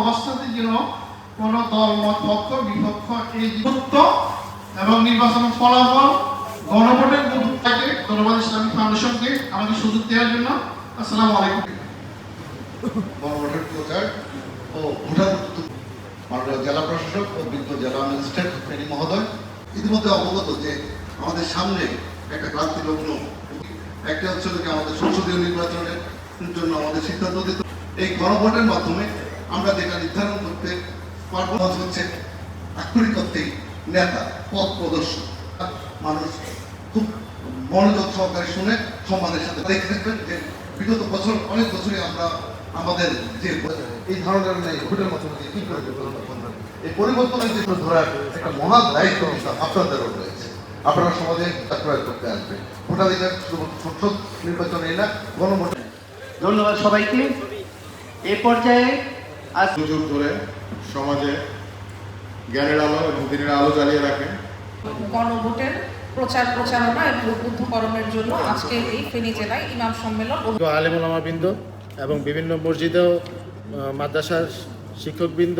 অবস্থাতে যেন কোনো দল, মত, পক্ষ, বিপক্ষ এই যুক্ত এবং নির্বাচনের ফলাফল, গণভোটের থাকে ফাউন্ডেশনকে আমাকে সুযোগ দেওয়ার জন্য। আসসালামু আলাইকুম। জেলা প্রশাসক ও জেলা ম্যাজিস্ট্রেট মহোদয় ইতিমধ্যে অবগত যে আমাদের সামনে একটা ক্রান্তি লগ্ন একটা হচ্ছে আমাদের সংসদীয় নির্বাচনের জন্য আমাদের সিদ্ধান্ত দিতে এই গণভোটের মাধ্যমে আমরা যেটা নির্ধারণ করতে পারব হচ্ছে আক্ষরিক নেতা, পথ প্রদর্শক। মানুষ খুব মনোযোগ সহকারে শুনে সম্মানের সাথে দেখে দেখবেন যে বিগত বছর, অনেক বছরই আমরা আমাদের যে এই ধরনের ভোটের দিয়ে কি করে এই পরিবর্তনের যে ধরার একটা মহান দায়িত্ব আপনাদেরও রয়েছে। আপনারা সমাজে প্রয়োগ করতে আসবেন। ভোটাধিকার সংসদ নির্বাচনে না, গণভোট ধন্যবাদ সবাইকে। এ পর্যায়ে আজ যুগ ধরে সমাজে জ্ঞানের আলো এবং দিনের আলো জ্বালিয়ে রাখে। গণভোটের প্রচার প্রচারণা এবং উদ্বুদ্ধকরণের জন্য আজকে এই ফেনী জেলায় ইমাম সম্মেলন আলেমুলামাবৃন্দ এবং বিভিন্ন মসজিদেও মাদ্রাসার শিক্ষকবৃন্দ